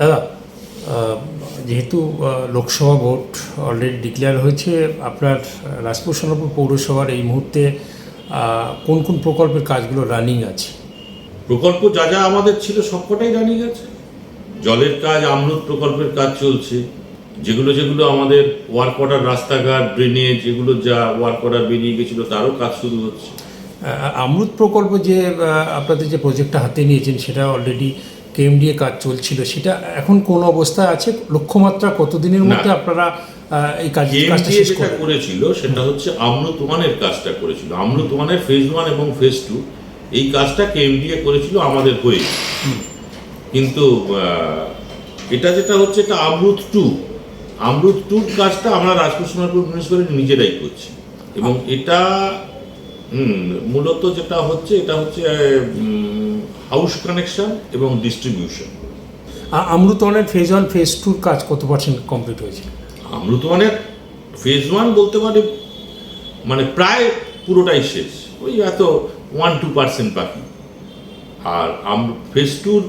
দাদা যেহেতু Lok Sabha vote already declare হয়েছে আপনার রাজপুর সোনাপুর পৌরসভার এই মুহূর্তে কোন কোন প্রকল্পের কাজগুলো রানিং আছে? প্রকল্প যা যা আমাদের ছিল সবকটাই রানিং আছে। জলের কাজ আমরুদ প্রকল্পের কাজ চলছে। যেগুলো যেগুলো আমাদের ওয়ার্ক অর্ডার রাস্তাঘাট ড্রেনেজ যেগুলো যা ওয়ার্ক অর্ডার বেরিয়ে গেছিল তারও কাজ শুরু হচ্ছে। অমৃত প্রকল্প যে আপনাদের যে প্রজেক্টটা হাতে নিয়েছেন সেটা অলরেডি কেএমডিএ কাজ চলছিল সেটা এখন কোন অবস্থায় আছে? লক্ষ্যমাত্রা কতদিনের মধ্যে আপনারা এই কাজ কাজটা শেষ করেছিল সেটা হচ্ছে আমরুত ওয়ানের কাজটা করেছিল। আমরুত ওয়ানের ফেজ ওয়ান এবং ফেজ টু এই কাজটা কেএমডিএ করেছিল আমাদের হয়ে। কিন্তু এটা যেটা হচ্ছে এটা আমরুত টু আমরুত টুর কাজটা আমরা রাজপুর মিউনিসিপ্যালিটি নিজেরাই করছি। এবং এটা মূলত যেটা হচ্ছে এটা হচ্ছে হাউস কানেকশন এবং ডিস্ট্রিবিউশন আ- অমৃতনের ফেজ ওয়ান ফেজ টুর কাজ কত পার্সেন্ট কমপ্লিট হয়েছে? আমরুতমানের ফেজ ওয়ান বলতে পারে মানে প্রায় পুরোটাই শেষ। ওই এত ওয়ান টু পার্সেন্ট বাকি। আর ফেজ টুর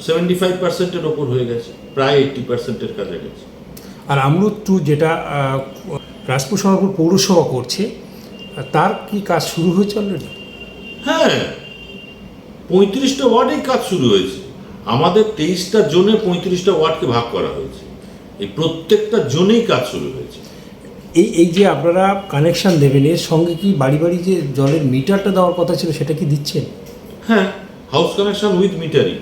সেভেন্টি ফাইভ পার্সেন্টের ওপর হয়ে গেছে প্রায় এইটটি পার্সেন্টের কাছে গেছে আর আমরুত টু যেটা রাজপুর সোনারপুর পৌরসভা করছে তার কি কাজ শুরু হয়েছে অলরেডি হ্যাঁ পঁয়ত্রিশটা ওয়ার্ডেই কাজ শুরু হয়েছে। আমাদের তেইশটা জোনে পঁয়ত্রিশটা ওয়ার্ডকে ভাগ করা হয়েছে। এই প্রত্যেকটা জোনেই কাজ শুরু হয়েছে। এই এই যে আপনারা কানেকশন দেবেন এর সঙ্গে কি বাড়ি বাড়ি যে জলের মিটারটা দেওয়ার কথা ছিল সেটা কি দিচ্ছেন? হ্যাঁ হাউস কানেকশন উইথ মিটারিং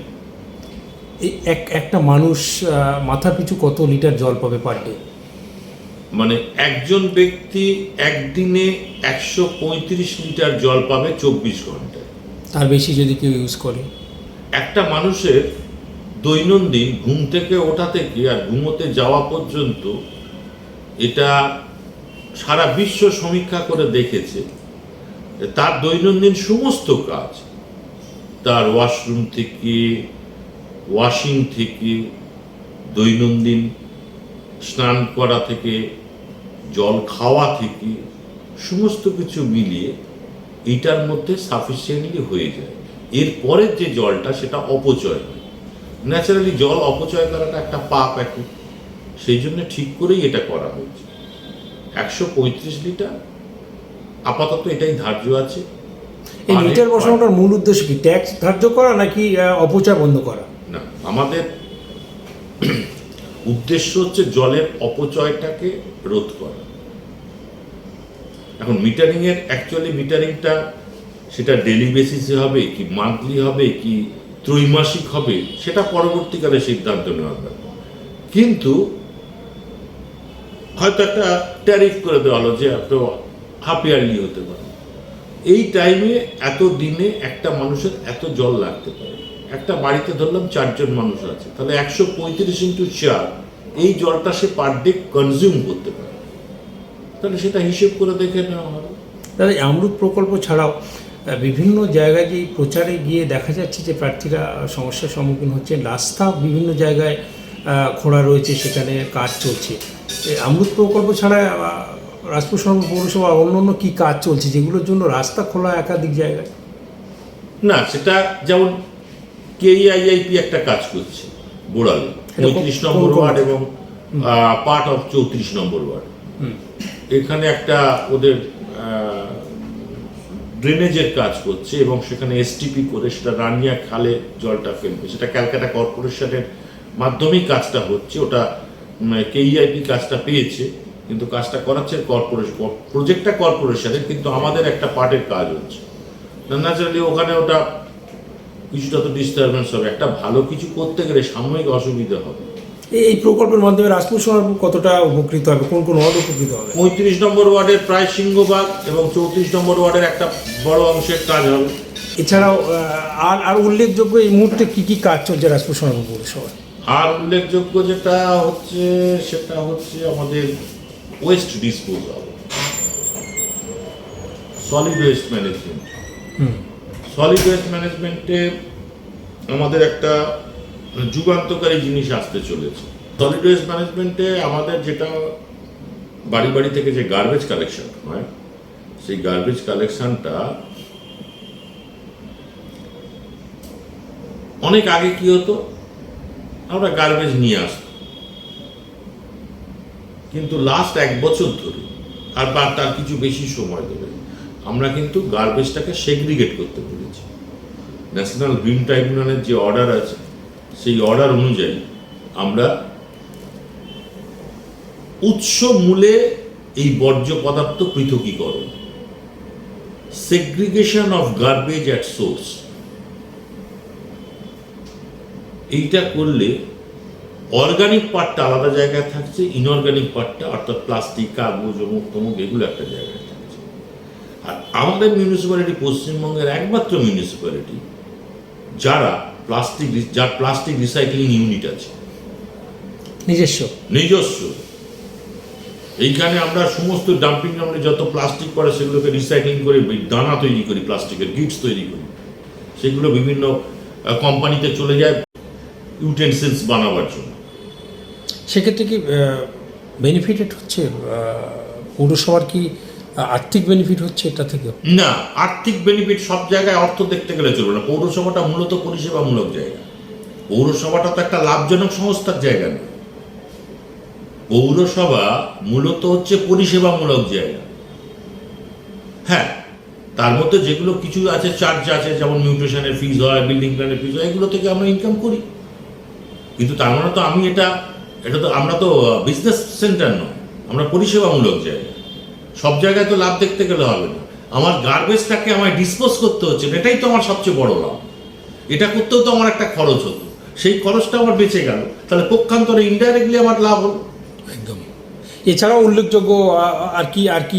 এই এক একটা মানুষ মাথা পিছু কত লিটার জল পাবে পার ডে মানে একজন ব্যক্তি একদিনে একশো পঁয়ত্রিশ লিটার জল পাবে চব্বিশ ঘন্টায়। তার বেশি যদি কেউ ইউজ করে। একটা মানুষের দৈনন্দিন ঘুম থেকে ওঠা থেকে আর ঘুমোতে যাওয়া পর্যন্ত এটা সারা বিশ্ব সমীক্ষা করে দেখেছে তার দৈনন্দিন সমস্ত কাজ, তার ওয়াশরুম থেকে ওয়াশিং থেকে, দৈনন্দিন স্নান করা থেকে, জল খাওয়া থেকে, সমস্ত কিছু মিলিয়ে এইটার মধ্যে সাফিসিয়েন্টলি হয়ে যায়। এরপরের যে জলটা সেটা অপচয় হয়। ন্যাচারালি জল অপচয় করাটা একটা পাপ এখন। সেই জন্য ঠিক করেই এটা করা হয়েছে। একশো পঁয়ত্রিশ লিটার আপাতত এটাই ধার্য আছে। এই এই- বসানোটার মূল উদ্দেশ্য কি ট্যাক্স ধার্য করা নাকি অপচয় বন্ধ করা? না আমাদের উদ্দেশ্য হচ্ছে জলের অপচয়টাকে রোধ করা। এখন মিটারিংয়ের অ্যাকচুয়ালি মিটারিংটা সেটা ডেলি বেসিসে হবে, কি মান্থলি হবে, কি ত্রৈমাসিক হবে, সেটা পরবর্তীকালে সিদ্ধান্ত নেওয়ার ব্যাপার কিন্তু হয়তো একটা ট্যারিফ করে দেওয়া হলো যে এত হাফ ইয়ারলি হতে পারে। এই টাইমে এত দিনে একটা মানুষের এত জল লাগতে পারে। একটা বাড়িতে ধরলাম চারজন মানুষ আছে, তাহলে একশো পঁয়ত্রিশ ইন্টু চার, এই জলটা সে পার ডে কনজিউম করতে পারে। তাহলে সেটা হিসেব করে দেখে নেওয়া হবে। দাদা অমৃত প্রকল্প ছাড়াও বিভিন্ন জায়গায় যে প্রচারে গিয়ে দেখা যাচ্ছে যে প্রার্থীরা সমস্যার সম্মুখীন হচ্ছে রাস্তা বিভিন্ন জায়গায় খোঁড়া রয়েছে সেখানে কাজ চলছে। অমৃত প্রকল্প ছাড়া রাজপুর শহর পৌরসভা অন্য অন্য কী কাজ চলছে যেগুলোর জন্য রাস্তা খোলা একাধিক জায়গায়? না সেটা যেমন কেইআইআইপি একটা কাজ করছে বোড়ালে পঁয়ত্রিশ নম্বর ওয়ার্ড এবং পার্ট অফ চৌত্রিশ নম্বর ওয়ার্ড। এখানে একটা ওদের ড্রেনেজের কাজ করছে এবং সেখানে এসটিপি করে সেটা রানিয়া খালে জলটা ফেলবে। সেটা ক্যালকাটা কর্পোরেশনের মাধ্যমেই কাজটা হচ্ছে, ওটা কেইআইপি কাজটা পেয়েছে, কিন্তু কাজটা করাচ্ছে কর্পোরেশন প্রজেক্টটা কর্পোরেশনের, কিন্তু আমাদের একটা পার্টের কাজ হচ্ছে। ন্যাচারালি ওখানে ওটা কিছুটা তো ডিস্টারবেন্স হবে। একটা ভালো কিছু করতে গেলে সাময়িক অসুবিধা হবে। এই- প্রকল্পের মাধ্যমে রাজপুর শহর কতটা উপকৃত হবে? কোন কোন ওয়ার্ড উপকৃত হবে? পঁয়ত্রিশ নম্বর ওয়ার্ডের প্রায় সিংহভাগ এবং চৌত্রিশ নম্বর ওয়ার্ডের একটা বড় অংশের কাজ হবে। এছাড়াও আর আর উল্লেখযোগ্য এই মুহূর্তে কী কী কাজ চলছে রাজপুর শহর পৌরসভায়? আর উল্লেখযোগ্য যেটা হচ্ছে সেটা হচ্ছে আমাদের waste disposal solid waste management হুম। সলিড ওয়েস্ট ম্যানেজমেন্টে আমাদের একটা যুগান্তকারী জিনিস আসতে চলেছে। সলিড ওয়েস্ট ম্যানেজমেন্টে আমাদের যেটা বাড়ি বাড়ি থেকে যে গার্বেজ কালেকশন হয়, সেই গার্বেজ কালেকশনটা অনেক আগে কি হতো? আমরা গার্বেজ নিয়ে আসতাম। কিন্তু লাস্ট এক বছর ধরে আর বা তার কিছু বেশি সময় ধরে আমরা কিন্তু গার্বেজটাকে সেগ্রিগেট করতে পেরেছি। ন্যাশনাল গ্রিন ট্রাইব্যুনালের যে অর্ডার আছে সেই অর্ডার অনুযায়ী আমরা উৎস মূলে এই বর্জ্য পদার্থ পৃথকীকরণ segregation of garbage at source এইটা করলে অর্গানিক পার্টটা আলাদা জায়গায় থাকছে ইনঅর্গানিক পার্টটা অর্থাৎ প্লাস্টিক কাগজ, অমুক, তমুক, এগুলো একটা জায়গায় থাকছে। আর আমাদের মিউনিসিপ্যালিটি পশ্চিমবঙ্গের একমাত্র মিউনিসিপ্যালিটি যারা প্লাস্টিক যার প্লাস্টিক রিসাইক্লিং ইউনিট আছে। নিজস্ব। নিজস্ব। এইখানে আমরা সমস্ত ডাম্পিং গ্রাউন্ডে যত প্লাস্টিক পড়ে সেগুলোকে রিসাইক্লিং করে দানা তৈরি করি প্লাস্টিকের গিটস তৈরি করি। সেগুলো বিভিন্ন কোম্পানিতে চলে যায় ইউটেন্সিলস বানাবার জন্য। সেক্ষেত্রে কি বেনিফিটেড হচ্ছে পৌরসভার কি আর্থিক বেনিফিট হচ্ছে এটা থেকে না, আর্থিক বেনিফিট সব জায়গায় অর্থ দেখতে গেলে চলবে না। পৌরসভাটা মূলত পরিষেবামূলক জায়গা। পৌরসভাটা তো একটা লাভজনক সংস্থার জায়গা না। পৌরসভা মূলত হচ্ছে পরিষেবামূলক জায়গা। হ্যাঁ তার মধ্যে যেগুলো কিছু আছে চার্জ আছে, যেমন মিউটেশনের ফিজ হয় বিল্ডিং প্ল্যানের ফিজ হয়, এগুলো থেকে আমরা ইনকাম করি। কিন্তু তার মানে তো আমি এটা এটা তো আমরা তো বিজনেস সেন্টার নয়, আমরা পরিষেবামূলক জায়গা। সব জায়গায় তো লাভ দেখতে গেলে হবে না। আমার গার্বেজটাকে আমায় ডিসপোজ করতে হচ্ছে এটাই তো আমার সবচেয়ে বড় লাভ। এটা করতেও তো আমার একটা খরচ হতো। সেই খরচটা আমার বেঁচে গেল। তাহলে পক্ষান্তরে ইনডাইরেক্টলি আমার লাভ হলো। একদম। এছাড়াও উল্লেখযোগ্য আর কি আর কি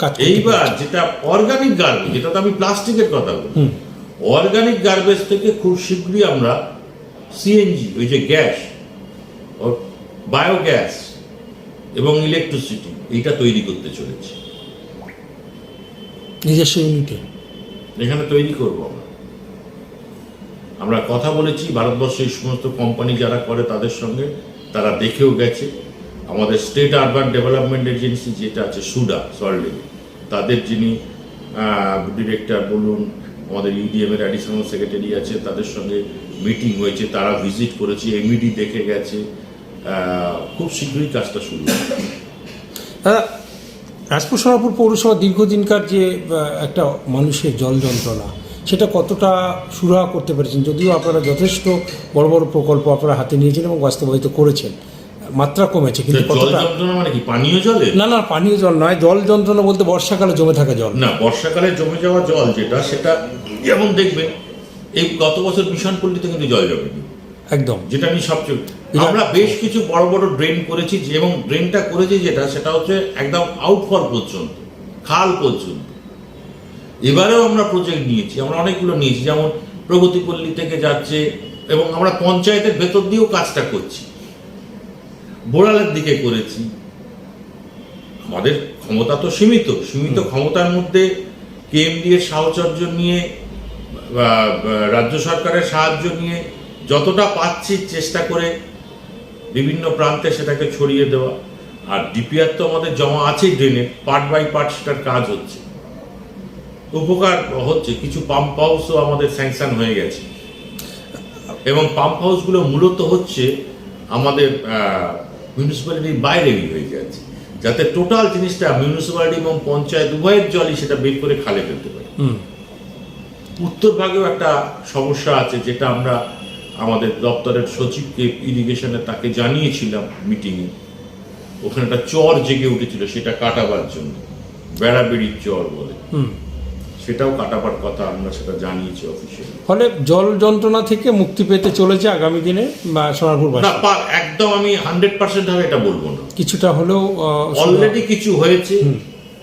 কাজ এইবার যেটা অর্গানিক গার্বেজ যেটা তো আমি প্লাস্টিকের কথা বলি। অর্গানিক গার্বেজ থেকে খুব শীঘ্রই আমরা সিএনজি ওই যে গ্যাস বায়োগ্যাস এবং ইলেকট্রিসিটি এইটা তৈরি করতে চলেছি। নিজস্ব ইউনিটে এখানে তৈরি করব আমরা। আমরা কথা বলেছি ভারতবর্ষের এই সমস্ত কোম্পানি যারা করে তাদের সঙ্গে তারা দেখেও গেছে। আমাদের স্টেট আরবান ডেভেলপমেন্ট এজেন্সি যেটা আছে সুডা সল্টলেকে তাদের যিনি ডিরেক্টর বলুন আমাদের ইউডিএম এর অ্যাডিশনাল সেক্রেটারি আছে তাদের সঙ্গে মিটিং হয়েছে তারা ভিজিট করেছে এমইডি দেখে গেছে। খুব শীঘ্রই কাজটা শুরু দাদা রাজপুর সোনাপুর পৌরসভা দীর্ঘদিনকার যে একটা মানুষের জল যন্ত্রণা সেটা কতটা সুরাহা করতে পেরেছেন? যদিও আপনারা যথেষ্ট বড় বড় প্রকল্প আপনারা হাতে নিয়েছেন এবং বাস্তবায়িত করেছেন মাত্রা কমেছে কিন্তু কতটা মানে কি পানীয় জলে? না না পানীয় জল নয় জল যন্ত্রণা বলতে বর্ষাকালে জমে থাকা জল। না বর্ষাকালে জমে যাওয়া জল যেটা সেটা যেমন দেখবেন এই গত বছর মিশন পল্লীতে কিন্তু জল জমেনি। একদম। যেটা আমি সবচেয়ে আমরা বেশ কিছু বড় বড় ড্রেন করেছি এবং ড্রেনটা করেছি যেটা সেটা হচ্ছে একদম আউটফল পর্যন্ত খাল পর্যন্ত। এবারেও আমরা প্রজেক্ট নিয়েছি আমরা অনেকগুলো নিয়েছি যেমন প্রগতিপল্লী থেকে যাচ্ছে এবং আমরা পঞ্চায়েতের ভেতর দিয়েও কাজটা করছি। বোড়ালের দিকে করেছি। আমাদের ক্ষমতা তো সীমিত সীমিত ক্ষমতার মধ্যে কেএমডি এর সাহচর্য নিয়ে রাজ্য সরকারের সাহায্য নিয়ে যতটা পাচ্ছি চেষ্টা করে বিভিন্ন প্রান্তে সেটাকে ছড়িয়ে দেওয়া। আর ডিপিআর তো আমাদের জমা আছেই ড্রেনে পার্ট বাই পার্ট সেটার কাজ হচ্ছে। উপকার হচ্ছে কিছু পাম্প হাউসও আমাদের স্যাংশন হয়ে গেছে। এবং পাম্প হাউসগুলো মূলত হচ্ছে আমাদের মিউনিসিপ্যালিটির বাইরেরই হয়ে যাচ্ছে যাতে টোটাল জিনিসটা মিউনিসিপ্যালিটি এবং পঞ্চায়েত উভয়ের জলই সেটা বের করে খালে ফেলতে পারে। উত্তর ভাগেও একটা সমস্যা আছে যেটা আমরা আমাদের দপ্তরের সচিবকে ইরিগেশনে তাকে জানিয়েছিলাম মিটিংয়ে ওখানে একটা চর জেগে উঠেছিল সেটা কাটাবার জন্য। বেড়াবেড়ির চর বলে। হুম। সেটাও কাটাবার কথা আমরা সেটা জানিয়েছি অফিসে ফলে জল যন্ত্রণা থেকে মুক্তি পেতে চলেছে আগামী দিনে বা সোনারপুর একদম আমি হান্ড্রেড পার্সেন্ট হবে এটা বলব না। কিছুটা হলেও অলরেডি কিছু হয়েছে।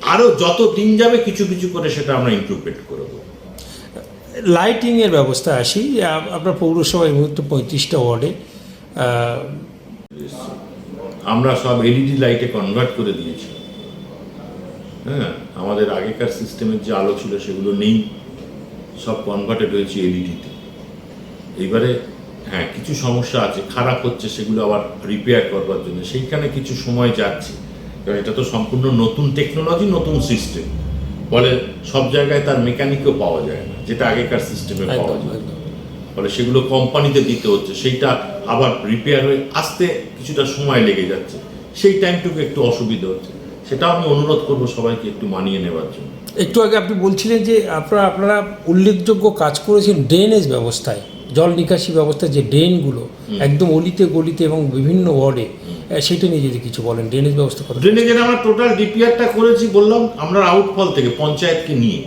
আরও যত দিন যাবে কিছু কিছু করে সেটা আমরা ইমপ্রুভমেন্ট করে দেবো। লাইটিং এর ব্যবস্থা আসি আপ- আপনার পৌরসভা এই মুহূর্তে পঁয়ত্রিশটা ওয়ার্ডে আমরা সব এলইডি লাইটে কনভার্ট করে দিয়েছি। হ্যাঁ আমাদের আগেকার সিস্টেমের যে আলো ছিল সেগুলো নেই। সব কনভার্টেড হয়েছে এলইডিতে এবারে হ্যাঁ কিছু সমস্যা আছে, খারাপ হচ্ছে, সেগুলো আবার রিপেয়ার করবার জন্য। সেইখানে কিছু সময় যাচ্ছে। কারণ এটা তো সম্পূর্ণ নতুন টেকনোলজি নতুন সিস্টেম ফলে সব জায়গায় তার মেকানিকও পাওয়া যায় না। যেটা আগেকার সিস্টেমে পাওয়া যায়। ফলে সেগুলো কোম্পানিতে দিতে হচ্ছে সেইটা আবার রিপেয়ার হয়ে আসতে কিছুটা সময় লেগে যাচ্ছে। সেই টাইমটুকু একটু অসুবিধা হচ্ছে। সেটা আমি অনুরোধ করব সবাইকে একটু মানিয়ে নেওয়ার জন্য। একটু আগে আপনি বলছিলেন যে আপনারা আপনারা উল্লেখযোগ্য কাজ করেছেন ড্রেনেজ ব্যবস্থায় জল নিকাশি ব্যবস্থায় যে ড্রেনগুলো একদম অলিতে গলিতে এবং বিভিন্ন ওয়ার্ডে সেটা নিয়ে যদি কিছু বলেন ড্রেনেজ ব্যবস্থা ড্রেনেজের আমরা টোটাল ডিপিআরটা করেছি বললাম আমরা আউটফল থেকে পঞ্চায়েতকে নিয়ে।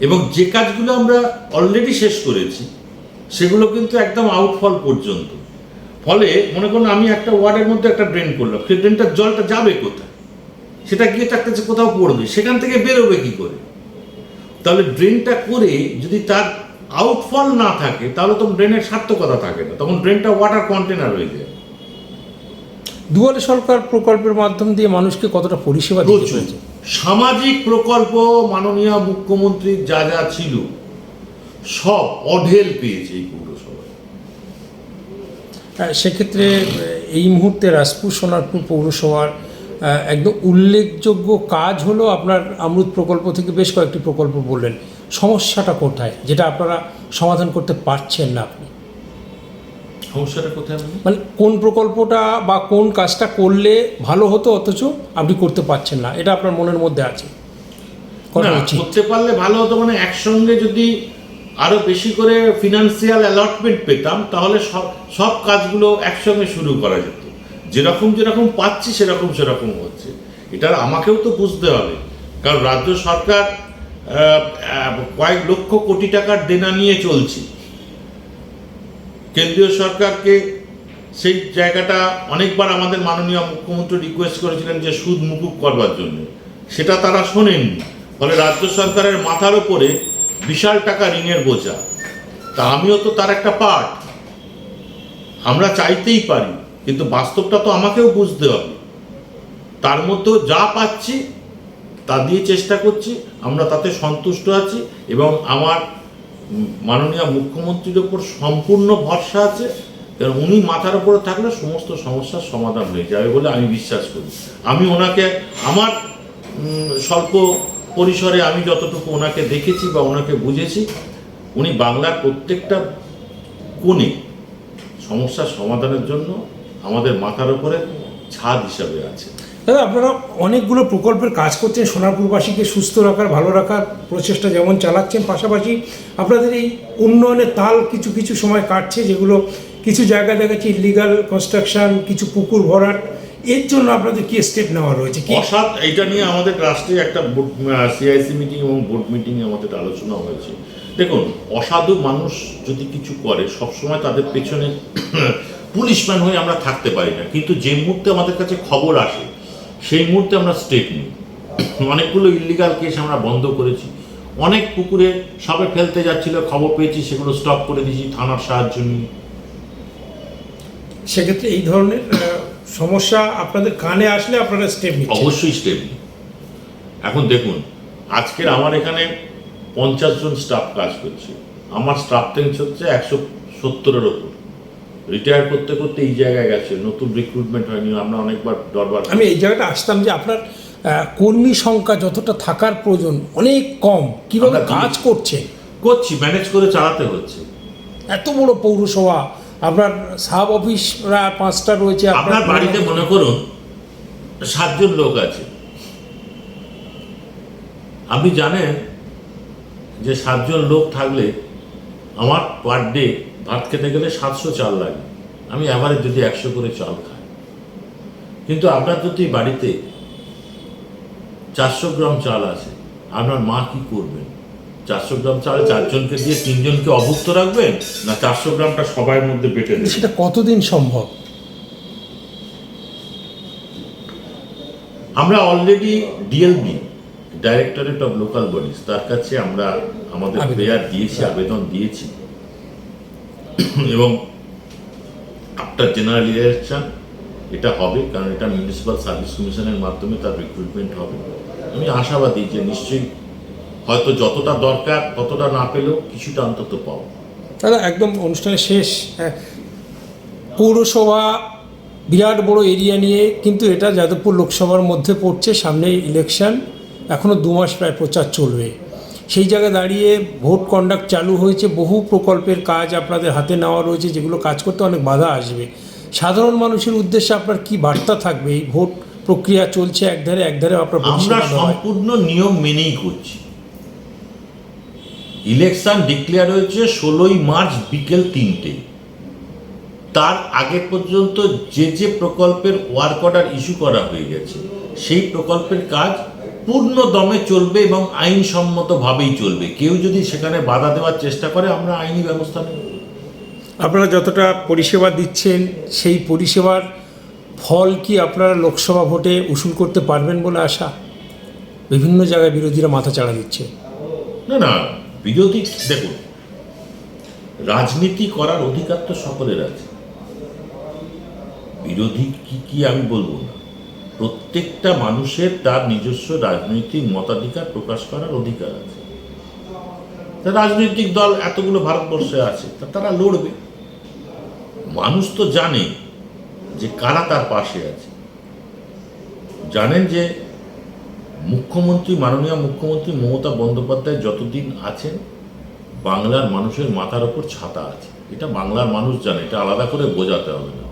এবং যে কাজগুলো আমরা অলরেডি শেষ করেছি, সেগুলো কিন্তু একদম আউটফল পর্যন্ত। ফলে মনে করুন আমি একটা ওয়ার্ডের মধ্যে একটা ড্রেন করলাম, সেই ড্রেনটার জলটা যাবে কোথায়? সেটা গিয়ে তার কাছে কোথাও পড়বে, সেখান থেকে বেরোবে কি করে? তাহলে ড্রেনটা করে যদি তার আউটফল না থাকে, তাহলে তো ড্রেনের সার্থকতা থাকে না। তখন ড্রেনটা ওয়াটার কন্টেনার হয়ে যায়। দুয়ারে সরকার প্রকল্পের মাধ্যম দিয়ে মানুষকে কতটা পরিষেবা প্রচুর। সামাজিক প্রকল্প মাননীয় মুখ্যমন্ত্রীর যা যা ছিল সব অঢেল পেয়েছে এই পৌরসভায়। সেক্ষেত্রে এই মুহূর্তে রাজপুর সোনারপুর পৌরসভার একদম উল্লেখযোগ্য কাজ হলো আপনার অমৃত প্রকল্প থেকে বেশ কয়েকটি প্রকল্প বললেন। সমস্যাটা কোথায়? যেটা আপনারা সমাধান করতে পারছেন না আপনি। সমস্যাটা কোথায় মানে কোন প্রকল্পটা বা কোন কাজটা করলে ভালো হতো অথচ আপনি করতে পারছেন না এটা আপনার মনের মধ্যে আছে? করতে পারলে ভালো হতো মানে একসঙ্গে যদি আরও বেশি করে ফিনান্সিয়াল অ্যালটমেন্ট পেতাম তাহলে সব সব কাজগুলো একসঙ্গে শুরু করা যেত। যেরকম যেরকম পাচ্ছি সেরকম সেরকম হচ্ছে। এটা আমাকেও তো বুঝতে হবে। কারণ রাজ্য সরকার কয়েক লক্ষ কোটি টাকার দেনা নিয়ে চলছে। কেন্দ্রীয় সরকারকে সেই জায়গাটা অনেকবার আমাদের মাননীয় মুখ্যমন্ত্রী রিকোয়েস্ট করেছিলেন যে সুদ মুকুব করবার জন্য। সেটা তারা শোনেননি। ফলে রাজ্য সরকারের মাথার উপরে বিশাল টাকা ঋণের বোঝা। তা আমিও তো তার একটা পার্ট আমরা চাইতেই পারি, কিন্তু বাস্তবটা তো আমাকেও বুঝতে হবে। তার মধ্যেও যা পাচ্ছি, তা দিয়ে চেষ্টা করছি, আমরা তাতে সন্তুষ্ট আছি এবং আমার মাননীয় মুখ্যমন্ত্রীর ওপর সম্পূর্ণ ভরসা আছে, কারণ উনি মাথার উপরে থাকলে সমস্ত সমস্যার সমাধান হয়ে যাবে বলে আমি বিশ্বাস করি। আমি ওনাকে, আমার স্বল্প পরিসরে আমি যতটুকু ওনাকে দেখেছি বা ওনাকে বুঝেছি, উনি বাংলার প্রত্যেকটা কোণে সমস্যার সমাধানের জন্য আমাদের মাথার উপরে ছাদ হিসাবে আছে দাদা, আপনারা অনেকগুলো প্রকল্পের কাজ করছেন, সোনারপুরবাসীকে সুস্থ রাখার, ভালো রাখার প্রচেষ্টা যেমন চালাচ্ছেন, পাশাপাশি আপনাদের এই উন্নয়নের তাল কিছু কিছু সময় কাটছে, যেগুলো কিছু জায়গায় দেখাচ্ছে ইলিগাল কনস্ট্রাকশন কিছু পুকুর ভরাট, এর জন্য আপনাদের কি স্টেপ নেওয়া রয়েছে? কি অসাধ, এইটা নিয়ে আমাদের রাষ্ট্রে একটা বোর্ড সিআইসি মিটিং এবং বোর্ড মিটিংয়ে আমাদের আলোচনা হয়েছে। দেখুন, অসাধু মানুষ যদি কিছু করে, সবসময় তাদের পেছনে পুলিশম্যান হয়ে আমরা থাকতে পারি না। কিন্তু যে মুহূর্তে আমাদের কাছে খবর আসে সেই মুহূর্তে আমরা স্টেপ নিই। অনেকগুলো ইলিগাল কেস আমরা বন্ধ করেছি। অনেক পুকুরে সবে ফেলতে যাচ্ছিল খবর পেয়েছি সেগুলো স্টপ করে দিয়েছি থানার সাহায্য নিয়ে। সেক্ষেত্রে এই ধরনের সমস্যা আপনাদের কানে আসলে আপনারা স্টেপ অবশ্যই স্টেপ নিই। এখন দেখুন আজকের আমার এখানে পঞ্চাশ জন স্টাফ কাজ করছে। আমার স্টাফ টেন্স হচ্ছে একশো সত্তরের ওপর। রিটায়ার করতে করতে এই জায়গায় গেছে নতুন রিক্রুটমেন্ট হয়নি আমরা অনেকবার দরবার আমি এই জায়গাটা আসতাম যে আপনার কর্মী সংখ্যা যতটা থাকার প্রয়োজন অনেক কম। কীভাবে কাজ করছে? করছি ম্যানেজ করে চালাতে হচ্ছে। এত বড় পৌরসভা আপনার সাব অফিস প্রায় পাঁচটা রয়েছে আপনার বাড়িতে মনে করুন সাতজন লোক আছে। আপনি জানেন যে সাতজন লোক থাকলে আমার পার ডে ভাত খেতে গেলে সাতশো চাল লাগে। আমি অ্যাভারেজ যদি একশো করে চাল খাই। কিন্তু আপনার যদি বাড়িতে চারশো গ্রাম চাল আছে আপনার মা কি করবেন? চারশো গ্রাম চাল চারজনকে দিয়ে তিনজনকে অভুক্ত রাখবেন না চারশো গ্রামটা সবার মধ্যে বেটে দেবেন? সেটা কতদিন সম্ভব? আমরা already DLB directorate of local bodies তার কাছে আমরা আমাদের। প্রেয়ার দিয়েছি আবেদন দিয়েছি। এবং আফটার জেনারেল ইলেকশন এটা হবে কারণ এটা মিউনিসিপ্যাল সার্ভিস কমিশনের মাধ্যমে তার রিক্রুটমেন্ট হবে। আমি আশাবাদী যে নিশ্চয়ই হয়তো যতটা দরকার ততটা না পেলেও কিছুটা অন্তত পাবো। দাদা একদম অনুষ্ঠানের শেষ। হ্যাঁ, পৌরসভা বিরাট বড় এরিয়া নিয়ে কিন্তু এটা যাদবপুর লোকসভার মধ্যে পড়ছে সামনে ইলেকশন এখনও দু মাস প্রায় প্রচার চলবে। সেই জায়গায় দাঁড়িয়ে ভোট কন্ডাক্ট চালু হয়েছে বহু প্রকল্পের কাজ আপনাদের হাতে নেওয়া রয়েছে যেগুলো কাজ করতে অনেক বাধা আসবে। সাধারণ মানুষের উদ্দেশ্যে আপনার কি বার্তা থাকবে? এই ভোট প্রক্রিয়া চলছে একধারে একধারে আপনার আমরা। সম্পূর্ণ নিয়ম মেনেই করছি। ইলেকশন ডিক্লেয়ার হয়েছে ষোলোই মার্চ বিকেল তিনটে। তার আগে পর্যন্ত যে যে প্রকল্পের ওয়ার্ক অর্ডার ইস্যু করা হয়ে গেছে সেই প্রকল্পের কাজ পূর্ণ দমে চলবে এবং আইনসম্মতভাবেই চলবে। কেউ যদি সেখানে বাধা দেওয়ার চেষ্টা করে আমরা আইনি ব্যবস্থা নেব। আপনারা যতটা পরিষেবা দিচ্ছেন সেই পরিষেবার ফল কি আপনারা লোকসভা ভোটে উসুল করতে পারবেন বলে আশা? বিভিন্ন জায়গায় বিরোধীরা মাথা চাড়া দিচ্ছে। না না বিরোধী দেখুন রাজনীতি করার অধিকার তো সকলের আছে। বিরোধী কি কি আমি বলব না। প্রত্যেকটা মানুষের তার নিজস্ব রাজনৈতিক মতাধিকার প্রকাশ করার অধিকার আছে। রাজনৈতিক দল এতগুলো ভারতবর্ষে আছে, তা তারা লড়বে। মানুষ তো জানে যে কারা তার পাশে আছে। জানেন যে মুখ্যমন্ত্রী, মাননীয় মুখ্যমন্ত্রী মমতা বন্দ্যোপাধ্যায় যতদিন আছেন, বাংলার মানুষের মাথার ওপর ছাতা আছে। এটা বাংলার মানুষ জানে, এটা আলাদা করে বোঝাতে হবে না।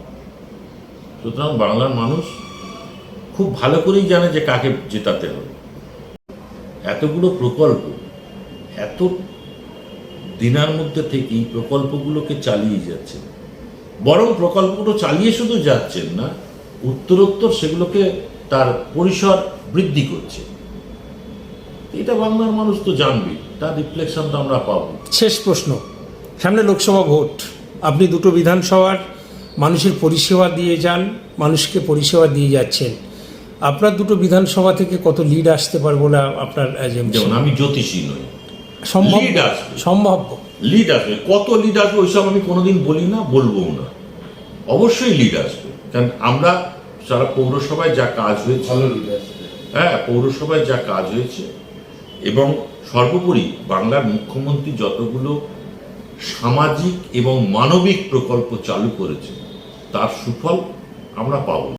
সুতরাং বাংলার মানুষ খুব ভালো করেই জানে যে কাকে জেতাতে হবে। এতগুলো প্রকল্প, এত দিনার মধ্যে থেকে এই প্রকল্পগুলোকে চালিয়ে যাচ্ছেন বরং প্রকল্পগুলো চালিয়ে শুধু যাচ্ছেন না, উত্তরোত্তর সেগুলোকে তার পরিসর বৃদ্ধি করছে। এটা বাংলার মানুষ তো জানবে, তার রিফ্লেকশন তো আমরা পাবো। শেষ প্রশ্ন। সামনে লোকসভা ভোট। আপনি দুটো বিধানসভার মানুষের পরিষেবা দিয়ে যান, মানুষকে পরিষেবা দিয়ে যাচ্ছেন। আপনার দুটো বিধানসভা থেকে কত লিড আসতে পারে বলে আপনার যেমন আমি জ্যোতিষী নই। সম্ভব lead আসবে। সম্ভাব্য। লিড আসবে। কত লিড আসবে ওইসব আমি কোনোদিন বলি না বলব না। অবশ্যই লিড আসবে। কারণ আমরা সারা পৌরসভায় যা কাজ হয়েছে হ্যাঁ পৌরসভায় যা কাজ হয়েছে এবং সর্বোপরি বাংলার মুখ্যমন্ত্রী যতগুলো সামাজিক এবং মানবিক প্রকল্প চালু করেছে তার সুফল আমরা পাবো।